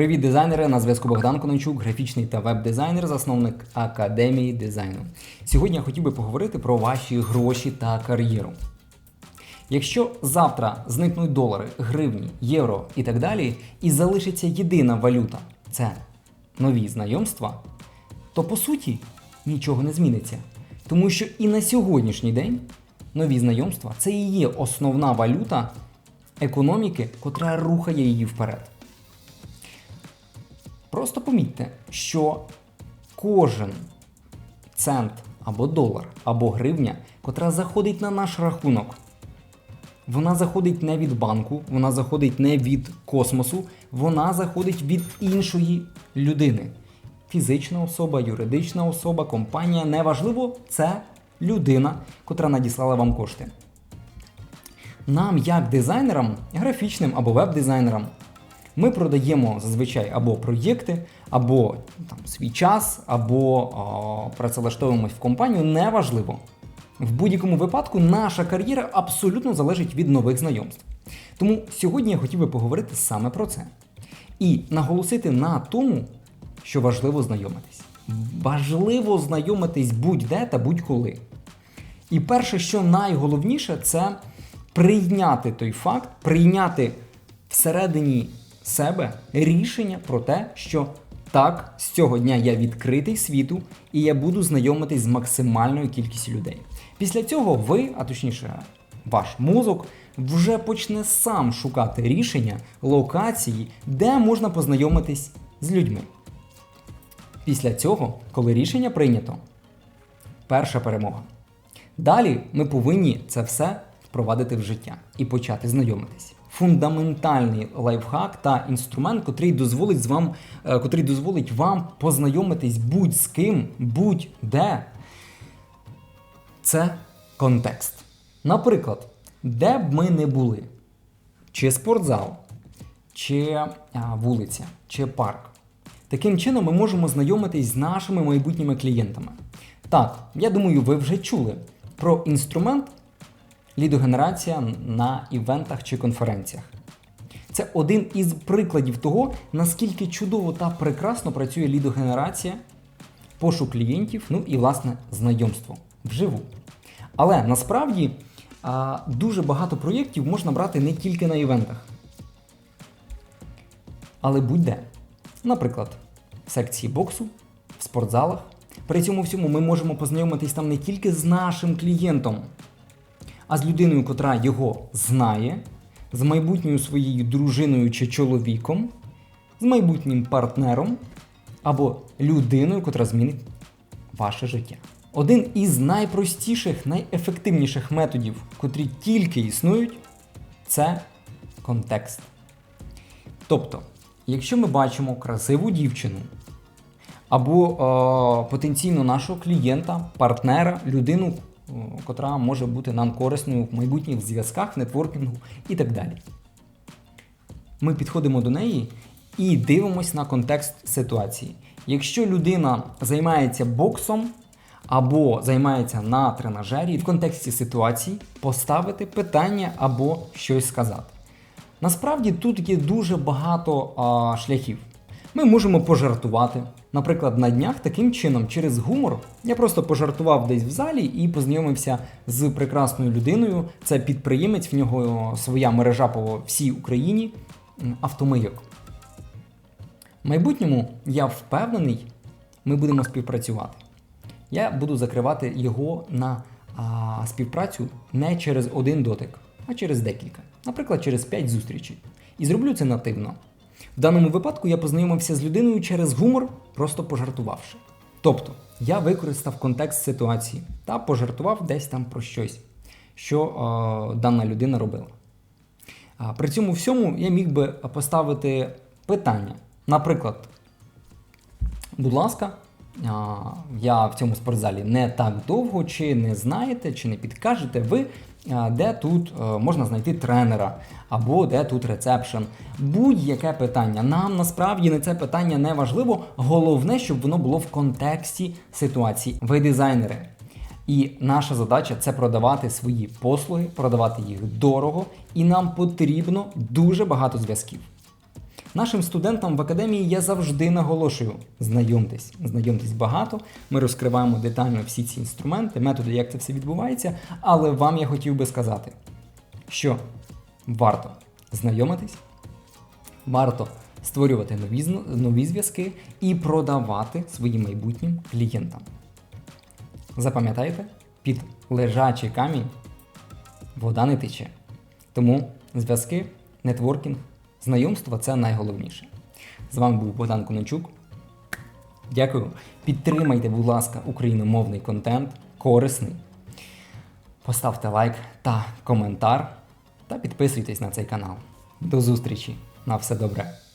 Привіт, дизайнери! На зв'язку Богдан Конончук, графічний та веб-дизайнер, засновник Академії дизайну. Сьогодні я хотів би поговорити про ваші гроші та кар'єру. Якщо завтра зникнуть долари, гривні, євро і так далі, і залишиться єдина валюта це нові знайомства, то по суті нічого не зміниться. Тому що і на сьогоднішній день нові знайомства це і є основна валюта економіки, котра рухає її вперед. Просто помітьте, що кожен цент або долар, або гривня, котра заходить на наш рахунок, вона заходить не від банку, вона заходить не від космосу, вона заходить від іншої людини. Фізична особа, юридична особа, компанія неважливо, це людина, котра надіслала вам кошти. Нам, як дизайнерам, графічним або веб-дизайнерам, ми продаємо зазвичай або проєкти, або там, свій час, або о, працевлаштовуємось в компанію, неважливо. В будь-якому випадку наша кар'єра абсолютно залежить від нових знайомств. Тому сьогодні я хотів би поговорити саме про це. І наголосити на тому, що важливо знайомитись. Важливо знайомитись будь-де та будь-коли. І перше, що найголовніше, це прийняти той факт, прийняти всередині себе рішення про те, що так, з цього дня я відкритий світу і я буду знайомитись з максимальною кількістю людей. Після цього ви, а точніше, ваш мозок, вже почне сам шукати рішення, локації, де можна познайомитись з людьми. Після цього, коли рішення прийнято, перша перемога. Далі ми повинні це все впровадити в життя і почати знайомитись. Фундаментальний лайфхак та інструмент, котрий дозволить з вам, е, котрий дозволить вам познайомитись будь з ким, будь-де. Це контекст. Наприклад, де б ми не були, чи спортзал, чи вулиця, чи парк. Таким чином ми можемо знайомитись з нашими майбутніми клієнтами. Так, я думаю, ви вже чули про інструмент лідогенерація на івентах чи конференціях. Це один із прикладів того, наскільки чудово та прекрасно працює лідогенерація, пошук клієнтів, ну і власне знайомство вживу. Але насправді дуже багато проєктів можна брати не тільки на івентах, але будь-де. Наприклад, в секції боксу, в спортзалах. При цьому всьому ми можемо познайомитись там не тільки з нашим клієнтом, а з людиною, котра його знає, з майбутньою своєю дружиною чи чоловіком, з майбутнім партнером або людиною, котра змінить ваше життя. Один із найпростіших, найефективніших методів, котрі тільки існують, це контекст. Тобто, якщо ми бачимо красиву дівчину, або е, потенційно нашого клієнта, партнера, людину, котра може бути нам корисною в майбутніх зв'язках, нетворкінгу і так далі. Ми підходимо до неї і дивимося на контекст ситуації. Якщо людина займається боксом або займається на тренажері, в контексті ситуації поставити питання або щось сказати. Насправді тут є дуже багато а, шляхів. Ми можемо пожартувати. Наприклад, на днях таким чином, через гумор, я просто пожартував десь в залі і познайомився з прекрасною людиною. Це підприємець, в нього своя мережа по всій Україні автомийок. В майбутньому я впевнений, ми будемо співпрацювати. Я буду закривати його на а, співпрацю не через один дотик, а через декілька. Наприклад, через 5 зустрічей. І зроблю це нативно. В даному випадку я познайомився з людиною через гумор, просто пожартувавши. Тобто, я використав контекст ситуації та пожартував десь там про щось, що е, дана людина робила. А, при цьому всьому я міг би поставити питання. Наприклад, будь ласка, я в цьому спортзалі не так довго, чи не знаєте, чи не підкажете ви, де тут е, можна знайти тренера, або де тут рецепшн. Будь-яке питання. Нам насправді не це питання не важливо. Головне, щоб воно було в контексті ситуації. Ви дизайнери. І наша задача це продавати свої послуги, продавати їх дорого, і нам потрібно дуже багато зв'язків. Нашим студентам в академії я завжди наголошую: знайомтесь, знайомтесь багато. Ми розкриваємо детально всі ці інструменти, методи, як це все відбувається. Але вам я хотів би сказати, що варто знайомитись, варто створювати нові, нові зв'язки і продавати своїм майбутнім клієнтам. Запам'ятайте, під лежачий камінь вода не тече. Тому зв'язки, нетворкінг, знайомство це найголовніше. З вами був Богдан Конончук. Дякую. Підтримайте, будь ласка, україномовний контент, корисний. Поставте лайк та коментар та підписуйтесь на цей канал. До зустрічі! На все добре!